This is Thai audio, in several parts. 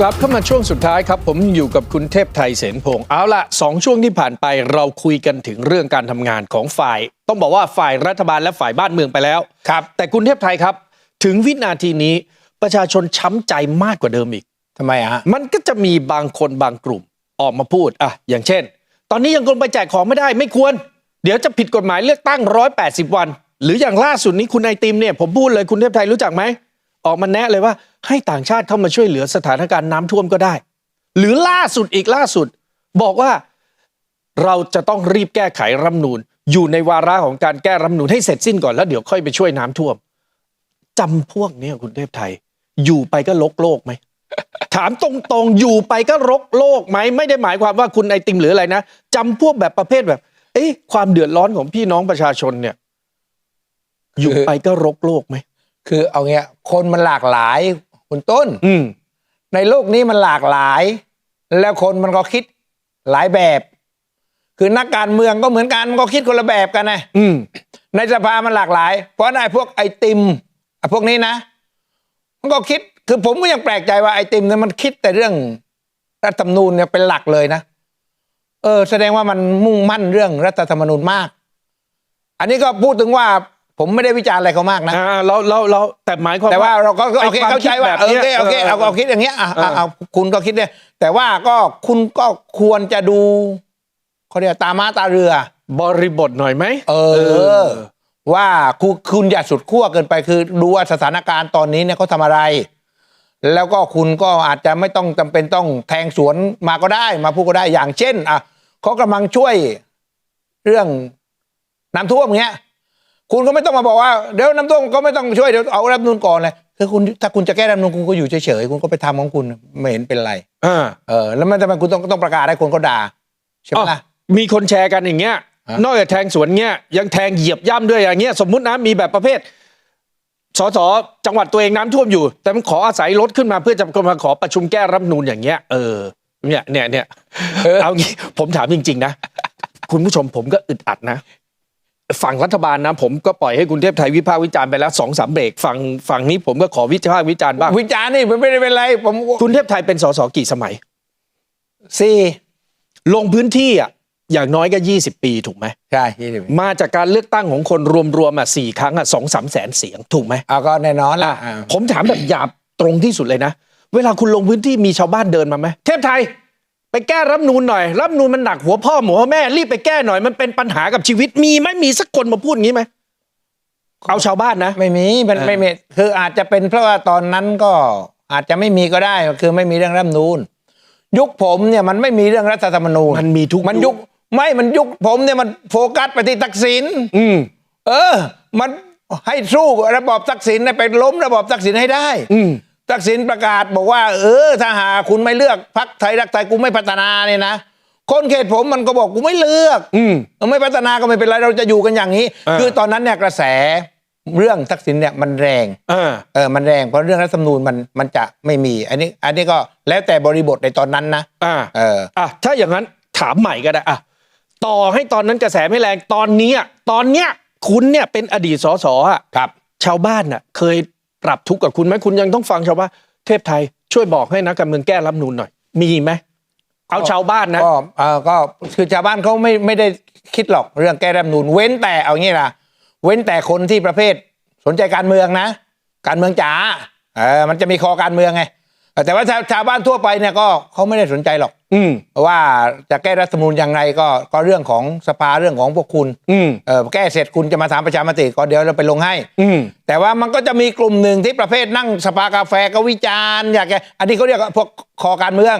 กลับเข้ามาช่วงสุดท้ายครับ ผมอยู่กับคุณเทพไทยเสนพงศ์เอาละสองช่วงที่ผ่านไปเราคุยกันถึงเรื่องการทำงานของฝ่าย ต้องบอกว่าฝ่ายรัฐบาลและฝ่ายบ้านเมืองไปแล้วครับ แต่คุณเทพไทยครับ ถึงวินาทีนี้ประชาชนช้ำใจมากกว่าเดิมอีกทำไมอะฮะมันก็จะมีบางคนบางกลุ่มออกมาพูดอะอย่างเช่น ตอนนี้ยังคงไปแจกของไม่ได้ไม่ควร เดี๋ยวจะผิดกฎหมายเลือกตั้ง 180 วัน หรืออย่างล่าสุดนี้คุณไอติมเนี่ยผมพูดเลยคุณเทพไทยรู้จักไหม ออกมาแนะเลยว่าให้ต่างชาติเข้ามาช่วยเหลือสถานการณ์น้ำท่วมก็ได้ หรือล่าสุดอีกล่าสุด บอกว่าเราจะต้องรีบแก้ไขรัฐนูนอยู่ในวาระของการแก้รัฐนูนให้เสร็จสิ้นก่อนแล้วเดี๋ยวค่อยไปช่วยน้ำท่วมจำพวกนี้คุณเทพไทย อยู่ไปก็ลกโลกไหมถามตรงๆ อยู่ไปก็รกโลกไหมไม่ได้หมายความว่าคุณไอติมหรืออะไรนะจำพวกแบบประเภทแบบ เอ๊ะความเดือดร้อนของพี่น้องประชาชนเนี่ย อยู่ไปก็รกโลกไหม คือเอาเงี้ย คนมันหลากหลายคุณต้น อืม ในโลกนี้มันหลากหลาย แล้วคนมันก็คิดหลายแบบ คือนักการเมืองก็เหมือนกันมันก็คิดคนละแบบกันนะอืม ในสภามันหลากหลาย เพราะไอ้พวกไอติมไอ้พวกนี้นะ มันก็คิดคือผมก็ยังแปลกใจว่าไอติมเนี่ยมันคิดแต่เรื่องรัฐธรรมนูญเนี่ยเป็นหลักเลยนะเออ แสดงว่ามันมุ่งมั่นเรื่องรัฐธรรมนูญมาก อันนี้ก็พูดถึงว่า ผมไม่ได้วิจารณ์อะไรเขามากนะอ่าเราเราเราแต่หมายความแต่ว่าเราก็โอเคไอ้ความเข้าใจว่าคิดแบบเออเนี้โอยเคโอเคเอาเอาคิดอย่างเงี้ยอะเออเอาเอาคุณก็คิดเนี่ยแต่ว่าก็คุณก็ควรจะดูเขาเรียกตาม้าตาเรือ บริบทหน่อยไหมเออ ว่าคุณคุณอย่าสุดขั้วเกินไปคือดูว่าสถานการณ์ตอนนี้เนี่ยเขาทำอะไร แล้วก็คุณก็อาจจะไม่ต้องจำเป็นต้องแทงสวนมาก็ได้มาพูดก็ได้อย่างเช่น อะเขากำลังช่วยเรื่องน้ำท่วมเงี้ย คุณก็ไม่ต้องมาบอกว่าเดี๋ยวน้ำท่วมก็ไม่ต้องช่วยเดี๋ยวเอารัฐธรรมนูนก่อนเลยคือคุณถ้าคุณจะแก้รัฐธรรมนูนคุณก็อยู่เฉยๆคุณก็ไปทำของคุณไม่เห็นเป็นไรอ่าเออแล้วมันทำไมคุณต้องต้องประกาศให้คนเขาด่าใช่ไหมอ๋อล่ะมีคนแชร์กันอย่างเงี้ยฮะนอกจากแทงสวนเงี้ยยังแทงเหยียบย่ำด้วยอย่างเงี้ยสมมุตินะมีแบบประเภทสสจังหวัดตัวเองน้ำท่วมอยู่ แต่มันขออาศัยรถขึ้นมาเพื่อจะมาขอประชุมแก้รัฐธรรมนูนอย่างเงี้ยเออเนี่ยเนี่ยเนี่ยเออเอางี้ผมถามจริง ๆ นะ คุณผู้ชมผมก็อึดอัดนะ ฝั่งรัฐบาลนะผมก็ปล่อยให้คุณเทพไทยวิพากษ์วิจารณ์ไปแล้วสองสามเบรกฝั่งฝั่งนี้ผมก็ขอวิพากษ์วิจารณ์บ้างวิจารณ์นี่มันไม่ได้เป็นไรผมคุณเทพไทยเป็นสสกี่สมัยสี่ลงพื้นที่อะอย่างน้อยก็ 20 ปีถูกไหมใช่ยี่สิบมาจากการเลือกตั้งของคนรวมๆอะสี่ครั้งอะสองสามแสนเสียงถูกไหมเอาก็แน่นอนละอะอ่าผมถามแบบหยาบตรงที่สุดเลยนะ เวลาคุณลงพื้นที่มีชาวบ้านเดินมาไหมเทพไทย ไปแก้รัฐธรรมนูนหน่อยรัฐธรรมนูนมันหนักหัวพ่อหัวแม่รีบไปแก้หน่อยมันเป็นปัญหากับชีวิตมีไหมมีสักคนมาพูดงี้ไหมเอาชาวบ้านนะ ไม่มีมันเออไม่มีคืออาจจะเป็นเพราะว่าตอนนั้นก็อาจจะไม่มีก็ได้คือไม่มีเรื่องรัฐธรรมนูญยุคผมเนี่ยมันไม่มีเรื่องรัฐธรรมนูญมันมีทุกมันยุคไม่มันยุคผมเนี่ยมันโฟกัสไปที่ทักษิณอืมเออ มันให้สู้ระบอบทักษิณเนี่ยไปล้มระบอบทักษิณให้ได้ อืม ทักษิณประกาศบอกว่า เออถ้าหากคุณไม่เลือกพรรคไทยรักไทยกูไม่พัฒนาเนี่ยนะคนเขตผมมันก็บอกกูไม่เลือก อืมเออไม่พัฒนาก็ไม่เป็นไรเราจะอยู่กันอย่างนี้อ่าคือตอนนั้นเนี่ยกระแสเรื่องทักษิณเนี่ยมันแรงอ่าเออมันแรงเพราะเรื่องรัฐธรรมนูญมันมันจะไม่มี อันนี้ อันนี้ก็แล้วแต่บริบทในตอนนั้นนะอ่าเอออะถ้าอย่างนั้นถามใหม่ก็ได้อะต่อให้ตอนนั้นกระแสไม่แรงตอนเนี้ยตอนเนี้ยคุณเนี่ยเป็นอดีตสสอะครับ ชาวบ้านน่ะ เคย ปรับทุกข์กับคุณไหมคุณยังต้องฟังชาวบ้านเทพไทยช่วยบอกให้นักการเมืองแก้รัฐนูนหน่อย มีไหมเอาชาวบ้านนะก็เออก็คือชาวบ้านเขาไม่ไม่ได้คิดหรอกเรื่องแก้รัฐนูนเว้นแต่เอางี้นะเว้นแต่คนที่ประเภทสนใจการเมืองนะ การเมืองจ๋าเออมันจะมีคอการเมืองไง แต่ว่าชาวชาวบ้านทั่วไปเนี่ยก็เขาไม่ได้สนใจหรอก อืมว่าจะแก้รัฐธรรมนูญอย่างไรก็ก็เรื่องของสภาเรื่องของพวกคุณ อืมเออแก้เสร็จคุณจะมาถามประชามติก็เดี๋ยวเราไปลงให้ อืมแต่ว่ามันก็จะมีกลุ่มหนึ่งที่ประเภทนั่งสภากาแฟก็วิจารณ์อยากจะอันนี้เขาเรียกว่าพวกคอการเมือง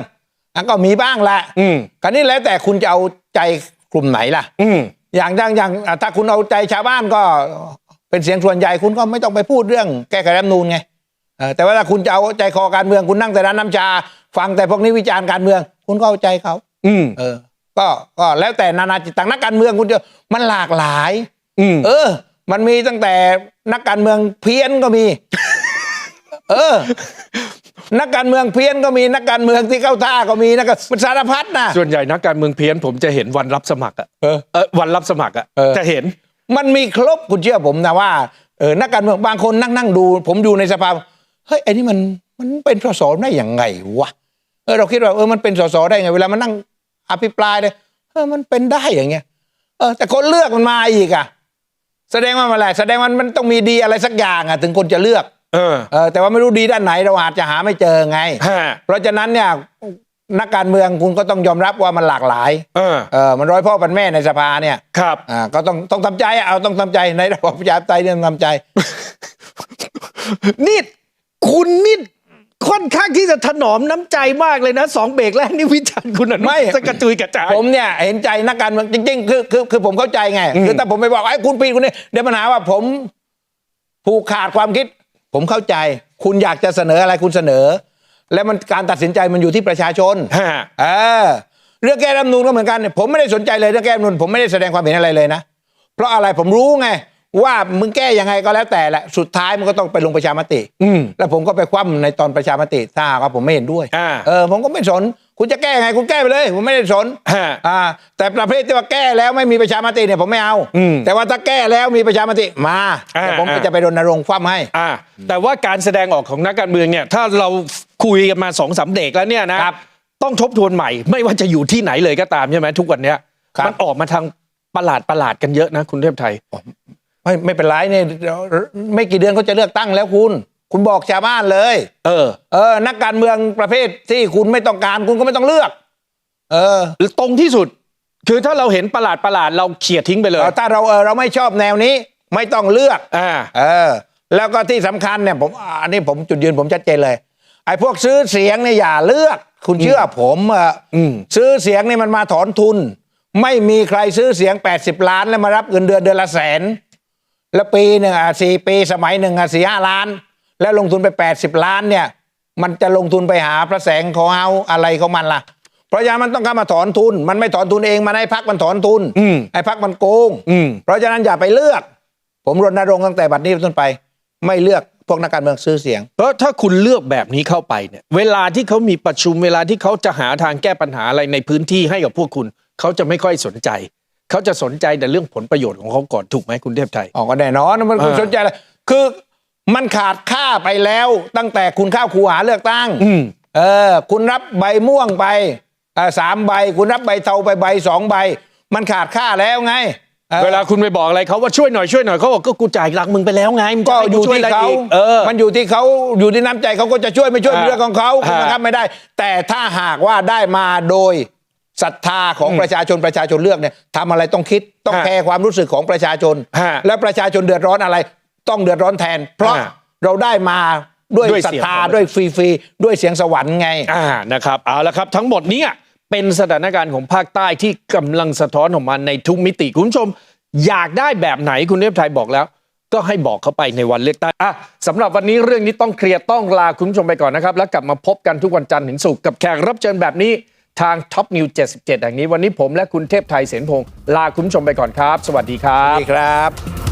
อันก็มีบ้างแหละอืมคราวนี้แล้วแต่คุณจะเอาใจกลุ่มไหนล่ะ อืมอย่างอย่างอย่างอะถ้าคุณเอาใจชาวบ้านก็เป็นเสียงส่วนใหญ่คุณก็ไม่ต้องไปพูดเรื่องแก้ไขรัฐธรรมนูญไงเออ แต่ว่าถ้าคุณจะเอาใจคอการเมืองคุณนั่งแต่ร้านน้ำชา ฟังแต่พวกนี้วิจารณ์การเมือง คุณก็เอาใจเขา อืมเออ ก็ก็แล้วแต่นานาจิตตังนักการเมืองคุณจะมันหลากหลาย อืมเออ มันมีตั้งแต่นักการเมืองเพี้ยนก็มี เออ นักการเมืองเพี้ยนก็มีนักการเมืองที่เข้าท่าก็มีนักการมันสารพัดนะส่วนใหญ่นักการเมืองเพี้ยนผมจะเห็นวันรับสมัครอะเออเออวันรับสมัครอะเออจะเห็น มันมีครบคุณเชื่อผมนะว่าเออนักการเมืองบางคนนั่งนั่งดู ผมดูในสภา เฮ้ยไอ้นี่มันมันเป็นสสได้ยังไงวะเออเราคิดว่าเออมันเป็นสสได้ไง เวลามันนั่งอภิปรายเลยเออมันเป็นได้อย่างเงี้ย เออ แต่คนเลือกมันมาอีกอะ แสดงว่ามันอะไรแสดงว่ามันต้องมีดีอะไรสักอย่างอะ ถึงคนจะเลือกเออเออแต่ว่าไม่รู้ดีด้านไหนเราอาจจะหาไม่เจอไงฮะเพราะฉะนั้นเนี่ยนักการเมืองคุณก็ต้องยอมรับว่ามันหลากหลาย เออเออมันร้อยพ่อพันแม่ในสภาเนี่ย ครับอ่าก็ต้องต้องทำใจอะเอาต้องทำใจในระบอบประชาธิปไตยเนี่ยต้องทำใจนี่ คุณนี่ค่อนข้างที่จะถนอมน้ำใจมากเลยนะสองเบรกแรกนี่วิจารณ์คุณอนุไม่ สกระจุยกระจาย ผมเนี่ยเห็นใจนักการเมืองจริง ๆ คือคือคือผมเข้าใจไงอืมคือถ้าผมไปบอกไอ้คุณปีคุณนี่เดี๋ยวปัญหาว่าผมผูกขาดความคิด ผมเข้าใจ คุณอยากจะเสนออะไรคุณเสนอ แล้วมันการตัดสินใจมันอยู่ที่ประชาชนฮะ เออเรื่องแก้รัฐธรรมนูนก็เหมือนกันเนี่ยผมไม่ได้สนใจเลยเรื่องแก้รัฐธรรมนูนผมไม่ได้แสดงความเห็นอะไรเลยนะ เพราะอะไรผมรู้ไง ว่ามึงแก้ยังไงก็แล้วแต่แหละสุดท้ายมันก็ต้องไปลงประชามติ อืมแล้วผมก็ไปคว่ำในตอนประชามติถ้าหากว่าผมไม่เห็นด้วยอ่า เออผมก็ไม่สน คุณจะแก้ยังไงคุณแก้ไปเลย ผมไม่ได้สนฮะอ่า แต่ประเภทที่ว่าแก้แล้วไม่มีประชามติเนี่ยผมไม่เอาอืมแต่ว่าถ้าแก้แล้วมีประชามติมาอ่าเดี๋ยวผมก็อ่าจะไปรณรงค์คว่ำให้ อ่าแต่ว่าการแสดงออกของนักการเมืองเนี่ยถ้าเราคุยกันมาสองสามเด็กแล้วเนี่ยนะครับ ต้องทบทวนใหม่ ไม่ว่าจะอยู่ที่ไหนเลยก็ตามใช่ไหมทุกวันเนี้ยครับ มันออกมาทางประหลาดประหลาดๆกันเยอะนะคุณเทพไทย ไม่ไม่เป็นไรเนี่ยเดี๋ยวไม่กี่เดือนก็จะเลือกตั้งแล้วคุณ คุณบอกชาวบ้านเลย เออ เออ นักการเมืองประเภทที่คุณไม่ต้องการคุณก็ไม่ต้องเลือก เออตรงที่สุด คือถ้าเราเห็นประหลาดประหลาดๆเราเขี่ยทิ้งไปเลยถ้าเราเออเราไม่ชอบแนวนี้ ไม่ต้องเลือกอ่าเออ แล้วก็ที่สำคัญเนี่ยผมอันนี้ผมจุดยืนผมชัดเจนเลยไอ้พวกซื้อเสียงเนี่ยอย่าเลือก คุณเชื่อผมเอออมซื้อเสียงนี่มันมาถอนทุน ไม่มีใครซื้อเสียง 80 ล้านแล้วมารับเงินเดือนเดือนละแสน แล้วปีหนึ่งอะสี่ปีสมัยหนึ่งอะสี่ห้าล้าน แล้วลงทุนไป80ล้านเนี่ย มันจะลงทุนไปหาพระแสงของเฮาอะไรของมันล่ะ เพราะฉะนั้นมันต้องการมาถอนทุน มันไม่ถอนทุนเองมันให้พักมันถอนทุนอืมไอ้พักมันโกง อืม เพราะฉะนั้นอย่าไปเลือก ผมรณรงค์ตั้งแต่บัดนี้เป็นต้นไป ไม่เลือกพวกนักการเมืองซื้อเสียง เพราะถ้าคุณเลือกแบบนี้เข้าไปเนี่ย เวลาที่เขามีประชุมเวลาที่เขาจะหาทางแก้ปัญหาอะไรในพื้นที่ให้กับพวกคุณ เขาจะไม่ค่อยสนใจ เขาจะสนใจแต่เรื่องผลประโยชน์ของเขาก่อนถูกไหมคุณเทพไทยออกก็แน่นอนมันคุณอ่าสนใจอะไรคือมันขาดค่าไปแล้ว ตั้งแต่คุณเข้าคูหาเลือกตั้งอืมเออ คุณรับใบม่วงไปอ่าสามใบ คุณรับใบเทาไปใบสองใบ มันขาดค่าแล้วไงออเวลาคุณไปบอกอะไรเขาว่าช่วยหน่อยช่วยหน่อยเขาบอกก็กูจ่ายหลักมึงไปแล้วไงมึงจะก็ให้อยู่ช่วยที่อะไรเขาอีกเออมันอยู่ที่เขาอยู่ที่น้ำใจเขาก็จะช่วยไม่ช่วยอ่าเป็นเรื่องของเขาคุณอ่าบังคับไม่ได้ แต่ถ้าหากว่าได้มาโดย ศรัทธาของประชาชนประชาชนเลือกเนี่ยทำอะไรต้องคิดต้องฮะแคร์ความรู้สึกของประชาชนฮะและประชาชนเดือดร้อนอะไร ต้องเดือดร้อนแทน เพราะฮะเราได้มาด้วยด้วยศรัทเสียงธาของด้วยฟรีๆด้วยเสียงสวรรค์ไงอ่านะครับเอาละครับ ทั้งหมดเนี้เป็นสถานการณ์ของภาคใต้ที่กำลังสะท้อนออกมาในทุกมิติคุณผู้ชม อยากได้แบบไหนคุณเทพไทยบอกแล้ว ก็ให้บอกเขาไปในวันเลือกตั้งอะสำหรับวันนี้เรื่องนี้ต้องเคลียร์ต้องลาคุณผู้ชมไปก่อนนะครับ แล้วกลับมาพบกันทุกวันจันทร์ถึงศุกร์กับแขกรับเชิญแบบนี้ ทาง t o อปนิว77แห่งนี้ วันนี้ผมและคุณเทพไทยเสนพงศ์ลาคุณผู้ชมไปก่อนครับ สวัสดีครับ สวัสดีครับ